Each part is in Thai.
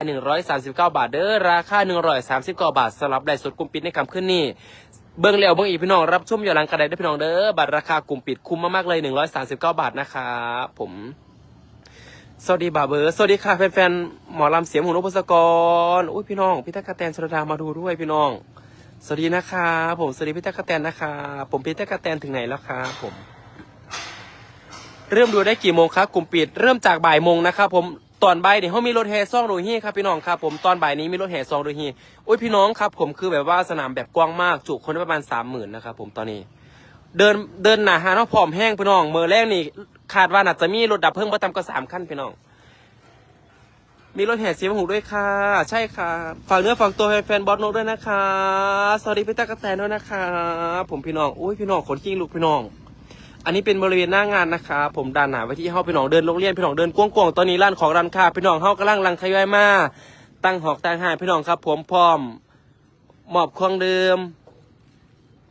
139 บาทเด้อราคา139 บาทสำหรับได้สดกลุ่มปิดในคำขึ้นนี่เบิ้งแล้วเบิ้งอีพี่น้องรับชมอยู่หลังกระไดได้พี่น้องเด้อบัตรราคากลุ่มปิดคุ้มมากๆเลย 139 บาทนะครับผมสวัสดีบาเบอร์สวัสดีค่ะแฟนๆหมอลำเสียงหูนพศกรอุ้ยพี่น้องพี่ตะกะแตนชรดามาดูด้วยพี่น้อง สวัสดีนะคะผมสวัสดีพี่ตะกะแตนนะคะ ผมพี่ตะกะแตนถึงไหนแล้วครับผม เริ่มดูได้กี่โมงครับกลุ่มปิด เริ่มจากบ่ายโมงนะครับผม ตอนบ่ายเนี่ยเขามีรถแห่ซองโดยฮีครับพี่น้องครับผมตอนบ่ายนี้มีรถแห่ซองโดยฮีโอ้ยพี่น้องครับผมคือแบบว่าสนามแบบกว้างมากจุคนได้ประมาณสามหมื่นนะครับผมตอนนี้ เดินเดินหนาหาเนาะผอมแห้งพี่น้องเมื่อแรกนี่คาดว่าน่าจะมีรถดับเพลิงประจำก็สามขั้นพี่น้อง มีรถแห่เสียงหูด้วยค่ะ ใช่ค่ะฝากเนื้อฝากตัวแฟนบอสโนกด้วยนะคะสวัสดีพี่ตะกะแตนด้วยนะคะ ผมพี่น้องอุ้ยพี่น้องขนขี้ลูกพี่น้อง อันนี้เป็นบริเวณหน้างานนะคะผมดันหาไว้ที่เฮาพี่น้องเดินโรงเรียนพี่น้องเดินกว้างๆตอนนี้ร้านของร้านค้าพี่น้องเฮากำลังลังทยอยมาตั้งหอกตั้งหายพี่น้องครับ ผมพร้อมมอบเครื่องเดิม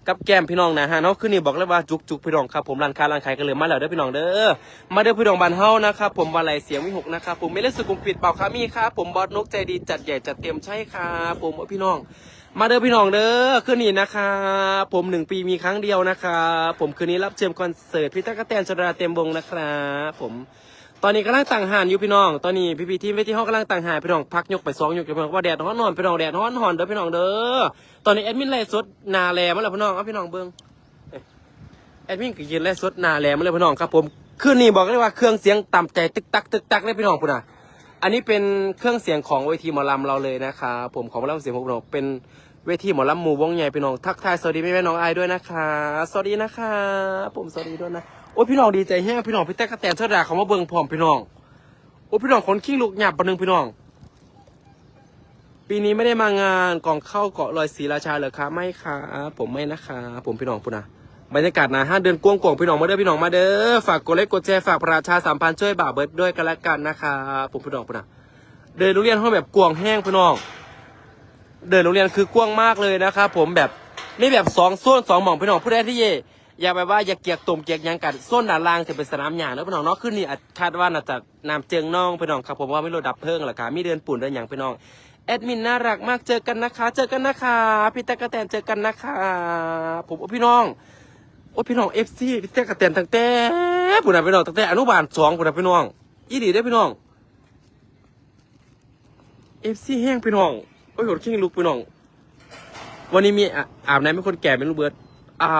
กับแก้มพี่น้องนะฮะเนาะคือนี่บอกเลยว่าจุกๆพี่น้องครับผมร้านค้าร้านขายกันเลยมาแล้วเด้อพี่น้องเด้อมาเด้อพี่น้องบ้านเฮานะครับผมวันไหลเสียงวิหกนะครับผมไม่เล่นสุขุมปิดเปล่าครับมีครับผมบอสนกใจดีจัดใหญ่จัดเต็มใช่ครับผมพี่น้อง มาเด้อพี่น้องเด้อคืนนี้นะคะผมหนึ่งปีมีครั้งเดียวนะคะผมคืนนี้รับเชิญคอนเสิร์ตพี่ตั๊กแตนชดาเต็มวงนะครับผม ตอนนี้กำลังต่างหานอยู่พี่น้อง ตอนนี้พี่พี่ทีมเวทีห้องกำลังต่างหานพี่น้องพักยกไปสองยกพี่น้องว่าแดดร้อนนอนพี่น้องแดดร้อนหอนเด้อพี่น้องเด้อ ตอนนี้แอดมินไล่สดนาแลมาแล้วพี่น้องเอาพี่น้องเบิ้งเอ้ยแอดมินก็ยืนไล่สดนาแลมาเลยพี่น้องครับผมคืนนี้บอกเลยว่าเครื่องเสียงต่ำใจตึกตักตึกตักเลยพี่น้องพุ่นน่ะอันนี้เป็นเครื่องเสียงของเวทีหมอลำเราเลยนะคะผมของหมอลำเสียงพวกเราเป็นเวทีหมอลำหมู่วงใหญ่พี่น้องทักทายสวัสดีแม่แม่น้องไอายด้วยนะคะ สวัสดีนะคะ ผมสวัสดีด้วยนะ โอ้พี่น้องดีใจแห้งพี่น้องพี่แต๊กกะแตนเทอดาเขามาเบิ่งพร้อมพี่น้อง โอ้พี่น้องคนขี้ลูกหยาบปะนึงพี่น้อง ปีนี้ไม่ได้มางานกองเข้าเกาะลอยศรีราชาเหรอคะไม่ค่ะผมไม่นะคะผมพี่น้องพูดนะบรรยากาศนะห้าเดือนกวงกวงพี่น้องมาเด้อพี่น้องมาเด้อฝากกดไลค์กดแชร์ฝากประชาสัมพันธ์ช่วยบ่าวเบิร์ดด้วยกันละกันนะคะผมพี่น้องพูดนะเดินโรงเรียนห้องแบบกวางแห้งพี่น้อง เดินโรงเรียนคือกว้างมากเลยนะครับผมแบบไม่แบบสองโซนสองหม่องพี่น้องผู้ใดที่เย่ อย่าไปว่าอย่าเกียกตุ่มเกียกยังกันโซนด้าลางจะเป็นสนามหญ้าแล้วพี่น้องเนาะขึ้นนี่อาจคาดว่าน่าจะน้ำเจิงน่องพี่น้องครับผมว่าไม่รถดับเพลิงหรอกค่ะมีเดินปุ่นเดินหยังพี่น้องแอดมินน่ารักมากเจอกันนะคะ เจอกันนะคะพี่ตะกะแตนเจอกันนะคะ ผมโอ้พี่น้องโอ้พี่น้องเอฟซีพี่ตะกะแตนตั้งแต่ปุ่นนะพี่น้องตั้งแต่อนุบาลสองปุ่นนะพี่น้องอีดีได้พี่น้องเอฟซีแห้งพี่น้องโอ้ยโหดขิ้งลุกพี่น้อง วันนี้มีอะอาบน้ำเป็นคนแก่เป็นลูกเบิร์ดอ่า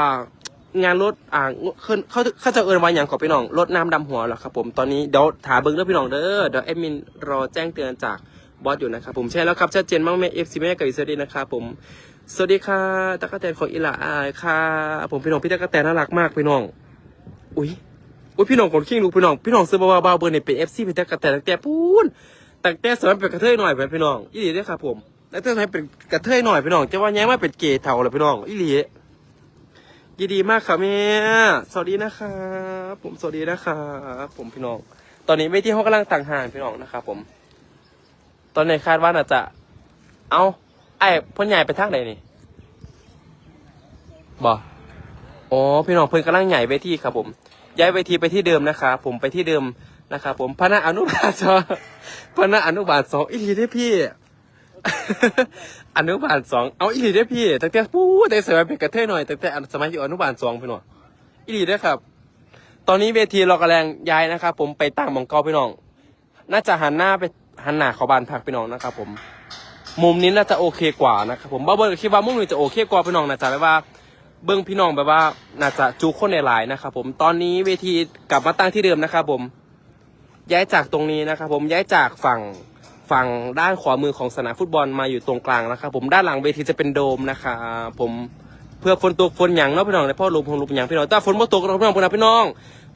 งานรถอ่าเขาเขาเขาจะเอินวันอย่างขอพี่น้องรถน้ำดำหัวเหรอครับผมตอนนี้เดี๋ยวถามเบิ้งเด้อพี่น้องเด้อเดี๋ยวแอดมินรอแจ้งเตือนจากบอสอยู่นะครับผมใช่แล้วครับชัดเจนมากแม่เอฟซีแม่กับอิสระดีนะครับผมสวัสดีค่ะตะกะแตนของอิหลาอายค่ะ ผมพี่น้องพี่ตะกะแตนน่ารักมากพี่น้อง อุ้ยอุ้ยพี่น้องคนขิ้งลูกพี่น้องพี่น้องซื้อบ้าบ้าเบอร์เนี่ยเป็นเอฟซีพี่ตะกะแตนตั้งแต่พูนตั้งแต่สมัยเป็นกระเทยหน่อยไปพี่น้องอีหลีด้อครับผมตั้งแต่สมัยเป็นกระเทยหน่อยพี่น้องจะว่าแย้งมาเป็นเกย์เท่าเลยพี่น้องอีหลี ยินดีมากครับแม่สวัสดีนะครับผมสวัสดีนะครับผมพี่น้อง ตอนนี้ไม่ที่ห้องกำลังต่างห่านพี่น้องนะครับผม ตอนนี้คาดว่าน่าจะ เอาไอ้พ่นใหญ่ไปทางไหนนี่บ่อ๋อพี่น้องเพิ่นกำลังใหญ่ไปที่ครับผม ย้ายเวทีไปที่เดิมนะครับผมไปที่เดิมนะครับผมพระนะอนุบาลสองพนะอนุบาลสองอีหลีได้พี่ อนุบาลสองเอาอีหลีได้อพี่ตั้งแต่ปู้แต่สมัยเป็นกระเทยหน่อยตั้งแต่สมัยอยู่อนุบาลสองพี่น้องอีหลีได้อครับ ตอนนี้เวทีเรากำลังย้ายนะครับ ผมไปตั้งหมองเกาพี่น้อง น่าจะหันหน้าไปหันหน้าเข้าบ้านพักพี่น้องนะครับผม มุมนี้น่าจะโอเคกว่านะครับผมบ้าเบิร์คิดว่ามุมนี้จะโอเคกว่าพี่น้องน่าจะแบบว่าเบิ้งพี่น้องแบบว่าน่าจะจูคนในหลายนะครับผมตอนนี้เวทีกลับมาตั้งที่เดิมนะครับผม ย้ายจากตรงนี้นะครับผมย้ายจากฝั่ง ฝั่งด้านขวามือของสนามฟุตบอลมาอยู่ตรงกลางนะครับผมด้านหลังเวทีจะเป็นโดมนะครับผมเพื่อฝนตกฝนหยังเนาะพี่น้องในพ่อลมพงลมหยังพี่น้องแต่ฝนบ่ตกเราพี่น้องพี่น้องพี่น้อง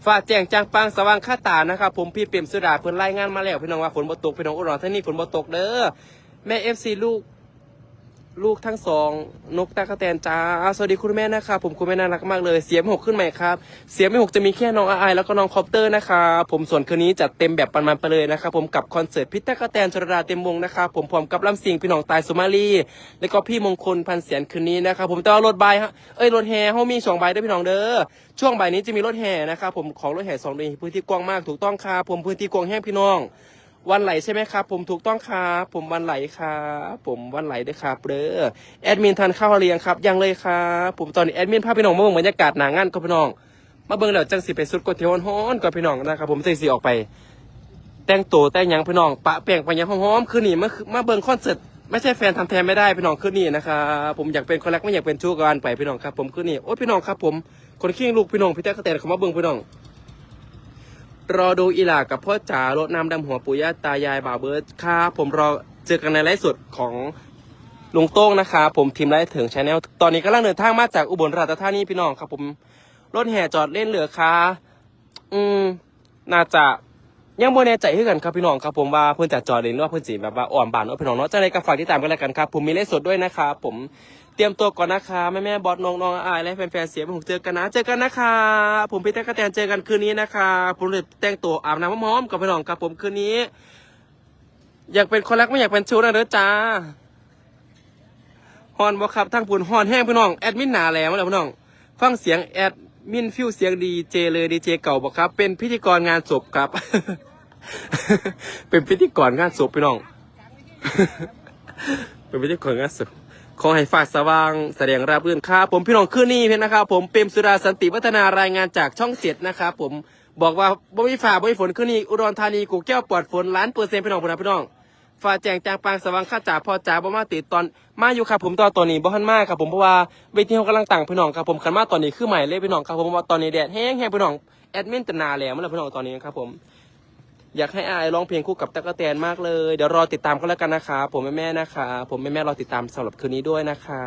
ฟ้าแจ้งจางปางสว่างข้าตานะครับผมพี่เปี่ยมสุดาเพิ่นรายงานมาแล้วพี่น้องว่าฝนบ่ตกพี่น้องอุดรธานีฝนบ่ตกเด้อแม่เอฟซีลูก ลูกทั้งสองนกตากระแตนจ้าสวัสดีคุณแม่นะครับผมคุณแม่น่ารักมากเลย เสียงไม่หกขึ้นไหมครับ เสียงไม่หกจะมีแค่น้องอายแล้วก็น้องคอปเตอร์นะครับผมส่วนคืนนี้จัดเต็มแบบปันๆไปเลยนะครับผมกับคอนเสิร์ตพิตากระแตนชรดาเต็มวงนะครับผมพร้อมกับลำสิงพี่น้องตายสุมาลีแล้วก็พี่มงคลพันเสียนคืนนี้นะครับผมแต่ว่ารถใบฮะเอ้ยรถแห่เขามีสองใบด้วยพี่น้องเด้อช่วงบ่ายนี้จะมีรถแห่นะครับผมของรถแห่สองเลนพื้นที่กว้างมากถูกต้องครับผมพื้นที่กว้างแห้งพี่น้อง วันไหลใช่ไหมครับ ผมถูกต้องครับผมวันไหลครับผมวันไหลด้วยครับเด้อแอดมินทานข้าวหรือยังครับยังเลยครับผมตอนนี้แอดมินพาพี่น้องมาเบิ่งบรรยากาศหนางานกับพี่น้อง มาเบิ่งแล้วจังสิไปสุดกดเที่ยวฮ้อนๆกับพี่น้องนะครับผมจังสิออกไป แต่งตัวแต่งยังพี่น้อง ปะแป้งไปยังหอมๆคืนนี้มามาเบิ่งคอนเสิร์ตไม่ใช่แฟนทำแทนไม่ได้พี่น้องคืนนี้นะครับผมอยากเป็นคนรักไม่อยากเป็นชู้กันไปพี่น้องครับ ผมคืนนี้โอ้พี่น้องครับ ผมคนขี้ลูกพี่น้องพี่แจ๊คกระแตนเขามาเบิ่งพี่น้อง รอดูอีหลากับพ่อจ๋ารถน้ำดำหัวปู่ย่าตายายบ่าวเบิร์ดครับผมรอเจอกันในไลฟ์สดของลุงโต้งนะครับผมทีมไลฟ์ถึงชาแนลตอนนี้กำลังเดินทางมาจากอุบลราชธานีพี่น้องครับผมรถแห่จอดเล่นเหลือค้าอืมน่าจะ ยังบ่แน่ใจคือกันครับพี่น้องครับผมว่าเพิ่อนจะจอดเล่นว่าเพิ่อนสิแบบว่าอ่อมบานว่าพี่น้องเนาะจังไดก็ฝากติดตามกันแล้วกันครับผมมีไลฟ์สดด้วยนะครับผมเตรียมตัวก่อนนะคะแม่แม่บอสน้องน้องอายและแฟนๆเสียงผมเจอกันนะเจอกันนะคะผมพี่แต๊กกะแตนเจอกันคืนนี้นะคะผมเลยแต่งตัวอาบน้ำหอมกับพี่น้องครับผมคืนนี้ อยากเป็นคนรักไม่อยากเป็นชู้นะเด้อจ้าฮอนบ่ครับทั้งปุ่นฮอนแห้งพี่น้องแอดมินหนาแหลมแล้วพี่น้อง ฟังเสียงแอด มินฟิวเสียงดีเจเลยดีเจเก่าบอกครับ เป็นพิธีกรงานศพครับ เป็นพิธีกรงานศพพี่น้อง เป็นพิธีกรงานศพขอให้ฝากสว่างแสดงราบรื่นครับผมพี่น้องคืนนี้เพียงนะครับ ผมเปรมสุดาสันติวัฒนารายงานจากช่องเจ็ดนะครับผมบอกว่าบ่มีฝ่าบ่มีฝนคืนนี้อุดรธานีกูแก้วปลอดฝนล้านเปอร์เซ็นต์พี่น้องพี่น้อง พี่าแจงจางปางสว่างข้าจ่าพอจ่าบ่มาติดตอนมาอยู่ครับผมตอนตอนนี้บ่ทันมากครับผมเพราะว่าเวทีเขากำลังตั้งพี่น้องครับผมคันมาตอนนี้คือใหม่เลยพี่น้องครับผมว่าตอนนี้แดดแห้งแห้งพี่น้องแอดมินตนาแหลมแล้วพี่น้องตอนนี้ครับผมอยากให้อายร้องเพลงคู่กับตั๊กแตนมากเลยเดี๋ยวรอติดตามก็แล้วกันนะคะผมแม่แม่นะคะผมแม่แม่รอติดตามสำหรับคืนนี้ด้วยนะคะ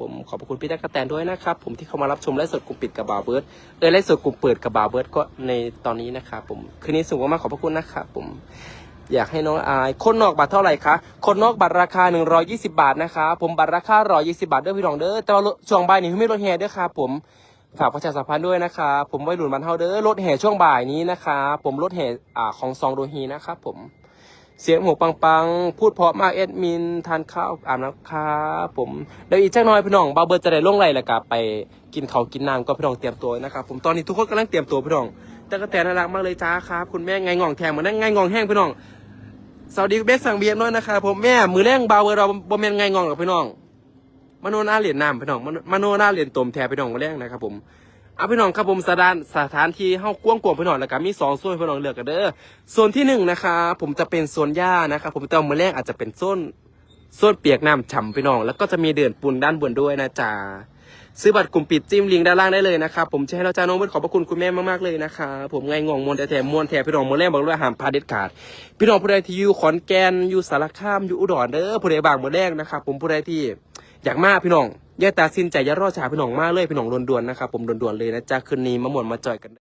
ผมขอบพระคุณพี่ตั๊กแตนด้วยนะครับผมที่เข้ามารับชมไลฟ์สดกลุ่มปิดกับบาวเบิร์ดเออไลฟ์สดกลุ่มเปิดกับบาวเบิร์ดก็ในตอนนี้นะคะผมคืนนี้สูงมากขอบพระคุณนะครับผม อยากให้น้องอาย คนนอกบัตรเท่าไหร่คะ คนนอกบัตรราคา 120 บาทนะคะ ผมบัตรราคา 120 บาทเด้อพี่น้องเด้อ แต่ว่าช่วงบ่ายนี้ไม่ลดแห่เด้อครับผม ฝากประชาสัมพันธ์ด้วยนะคะผมไว้หลุนบันเท่าเด้อ รถแห่ช่วงบ่ายนี้นะคะ ผมรถแห่อ่าของซองโดฮีนะครับผม เสียงหูปังๆ พูดเพราะมากเอ็ดมิน ทานข้าวอาบน้ำครับผม เดี๋ยวอีกจักหน่อยพี่น้องบาเบิร์จะได้ลงไรแล้วกับไปกินเขาวกินน้ำก็พี่น้องเตรียมตัวนะครับผม ตอนนี้ทุกคนกำลังเตรียมตัวพี่น้อง แต่ก็แตน่ารักมากเลยจ้าครับ คุณแม่ไงง่องแทงเหมือนนั่งไงง่องแห้งพี่น้อง สวัสดีเบสสั่งเบียร์ด้วยนะครับผมแม่มือแรงบาเบิร์เราบ่แม่นไงงองกับพี่น้องมโนนาเหรียญน้ำพี่น้องมโนนาเหรียญตมแทนพี่น้องมาแรงนะครับผมเอาพี่น้องครับผมสถานสถานที่เฮ้ากว้างกวางพี่น้องแล้วก็มีสองโซนพี่น้องเลือกกันเด้อโซนที่หนึ่งนะคะผมจะเป็นโซนหญ้านะครับผมแต่มือแรกอาจจะเป็นโซนโซนเปียกน้ำฉ่ำพี่น้อง แล้วก็จะมีเดือนปูนด้านบนด้วยนะจ๊ะ ซื้อบัตรกลุ่มปิดจิ้มลิงก์ด้านล่างได้เลยนะครับผมจะให้เราจ้าน้องเบิร์ดขอบพระคุณคุณแม่มากๆเลยนะคะผมไงงงมวนแต่แถมมวนแถมพี่น้องมวนแรกบอกเลยว่าห้ามพลาดเด็ดขาด พี่น้องผู้ใดที่อยู่ขอนแก่นอยู่สารคามอยู่อุดรเด้อผู้ใดบางมวนแรกนะครับผมผู้ใดที่อยากมาพี่น้องอย่าตาสินใจอย่ารอช้าพี่น้องมาเลยพี่น้องด่วนๆนะครับผมด่วนๆเลยนะจ้าคืนนี้มาหมวนมาจอยกัน